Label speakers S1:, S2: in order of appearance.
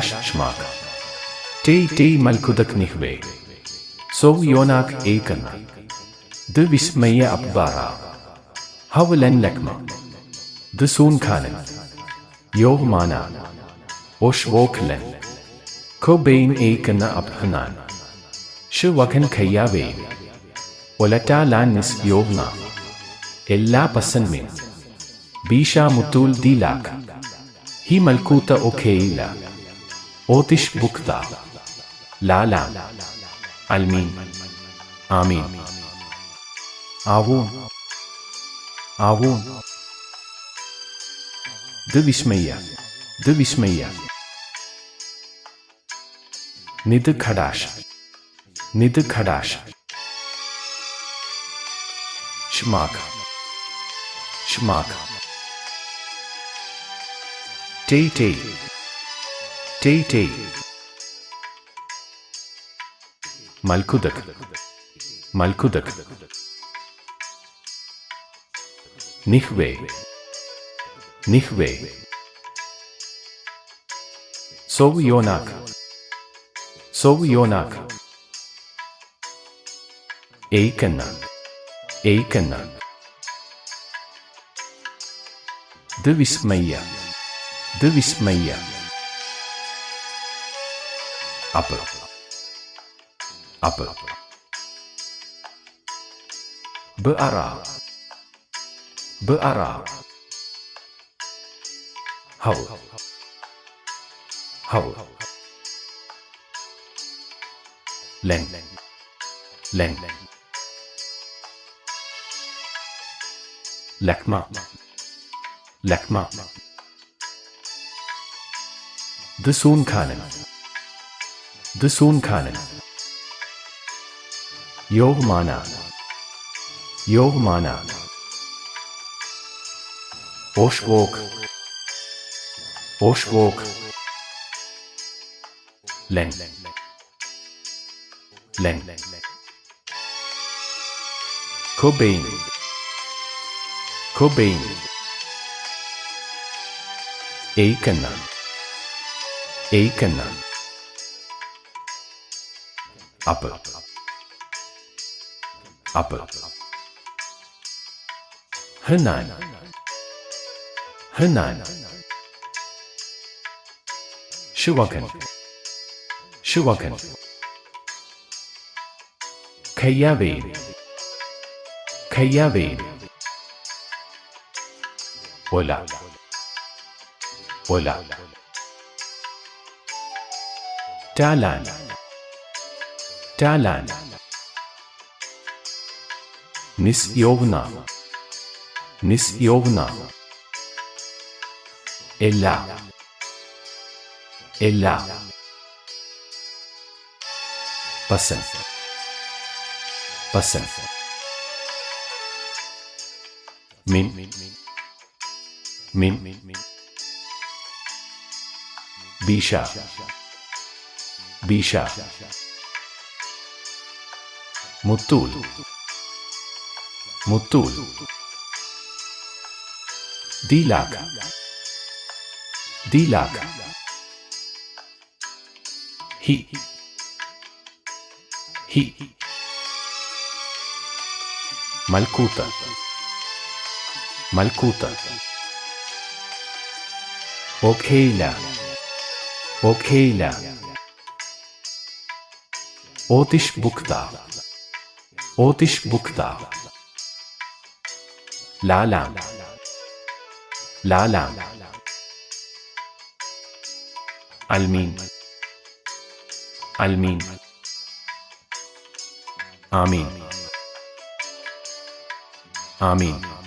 S1: ഷ്മാക് ടേയ് ടേയ് മൽക്കുദക് നിഹ്വേ. സോ യോനാക് ഏകന. ദ വിസ്മയ അബ്ബാറ ഹവലൻ ലക്മ. ദ സൂൻ ഖാനൻ. യോഹ് മാന. ഓഷ് വോഖ്ലൻ ഖൊബെയിൻ ഏകന അബ്ഹനാൻ. ഷ് വഖൻ ഖയ്യാവേ. ഒലറ്റാ ലാൻ നിസ് യോഹ്ന. എല്ലാ പസൻമിൻ ബീഷ മുത്തൂൽ ദീലാഖ് ഹി മൽക്കൂത്ത ഒഖേയില ഓതിഷ് ബുക്ത ലാലാ അൽമീൻ ആമീൻ ആവൂ ആവൂ ദ വിസ്മയ ദ വിസ്മയ നിത് ഖടാഷ് നിത് ഖടാഷ് ഷ്മാക് ഷ്മാക് ടേയ് ടേയ് ടേയ് ടേയ് മൽക്കുദക് മൽക്കുദക് നിഹ്വേ നിഹ്വേ സോവ് യോനാക് സോവ് യോനാക് ഏയ്ക്കെന്ന ഏയ്ക്കെന്ന ദ വിസ്മയ്യ de Vismaya. Apple. Apple. Beara. Beara. Haul. Haul. Leng. Leng. Lakma. Lakma. Lakma. The Soon Canon. The Soon Canon. Yog mana. Yog mana. Boş bok. Boş bok. Len. Len. Cobain. Cobain. Eikanan. ഏക്കന്ന ഏക്കന്ന അപ്പ്. അപ്പ് ഹനാൻ ശുവകൻ. ഷുവകൻ ഷുവകൻ ഖയ്യാവേൻ. ഖയ്യാവേൻ ഒല. Derlen. Derlen. Nis Yovna. Nis Yovna. Ella. Ella. Basın. Basın. Min. Min. Bisha. Bisha. ബീഷ മുത്തൂൽ മുത്തൂൽ ദീലാഖ് ദീലാഖ് ഹി ഹി മൽക്കൂത്ത് മൽക്കൂത്ത് ഓഖേയില ഓഖേയില Otis Bukta. Otis Bukta. Lalam. Lalam. Almin. Almin. Amin. Amin.